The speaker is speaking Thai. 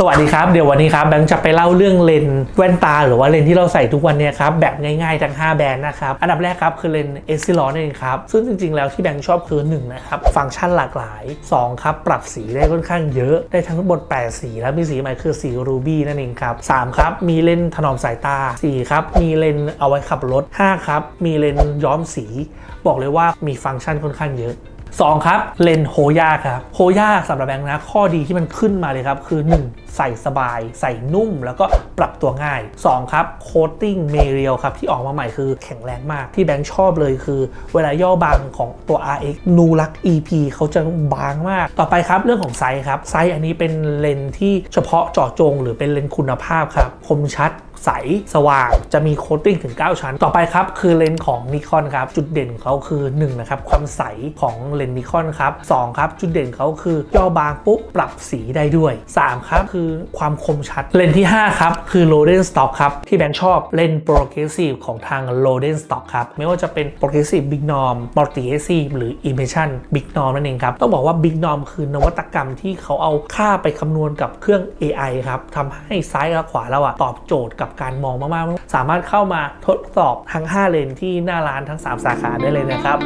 สวัสดีครับเดี๋ยววันนี้ครับแบงค์จะไปเล่าเรื่องเลนส์แว่นตา หรือว่าเลนส์ที่เราใส่ทุกวันเนี่ยครับแบบง่ายๆทั้ง 5 แบรนด์นะครับอันดับแรกครับคือเลนส์เอซิลอนนั่เองครับซึ่งจริงๆแล้วที่แบงค์ชอบคือ1นะครับฟังก์ชันหลากหลาย 2 ครับ ปรับสีได้ค่อนข้างเยอะได้ทั้งหมด8สีแล้วมีสีใหม่คือสีรูบี้นั่นเองครับ3ครับมีเลนส์ถนอมสายตา4ครับมีเลนส์เอาไว้ขับรถ5ครับมีเลนส์ย้อมสี บอกเลยว่ามีฟังก์ชันค่อนข้างเยอะ2 ครับ เลนโฮย่าครับโฮย่าสำหรับแบงค์นะ ข้อดีที่มันขึ้นมาเลยครับ คือ 1 ใส่สบาย ใส่นุ่มแล้วก็ปรับตัวง่าย 2 ครับโคตติ้งเมเรียลครับ ที่ออกมาใหม่คือแข็งแรงมากที่แบงค์ชอบเลยคือ เวลาย่อบางของตัว RX นูรัก EP เขาจะบางมาก ต่อไปครับเรื่องของไซส์ครับไซส์อันนี้เป็นเลนที่เฉพาะเจาะจง หรือเป็นเลนคุณภาพครับคมชัด ใสสว่างจะมีโคตติ้งถึง 9 ชั้น ต่อไปครับ คือเลนส์ของนิคอนครับ จุดเด่นของเขาคือ1นะครับความใสของเลนส์นิคอนครับ2ครับจุดเด่นเขาคือย่อบางปุ๊บปรับสีได้ด้วย 3 ครับ คือความคมชัดเลนส์ที่ 5 ครับ คือ r o d e n Stock ครับ ที่แบงค์ชอบเลนส์ Progressive ของทาง r o d e n Stock ครับ ไม่ว่าจะเป็น Progressive Big Norm Multi AC หรือ Immersion Big Norm นั่นเองครับ ต้องบอกว่า Big Norm คือนวัตกรรมที่เขาเอาค่าไปคำนวณกับเครื่อง AI ครับทำให้ซ้ายและขวาเราอะตอบโจทย์กับกับการมองมากๆ สามารถเข้ามาทดสอบทั้ง 5 เลนที่หน้าร้านทั้ง 3 สาขาได้เลยนะครับ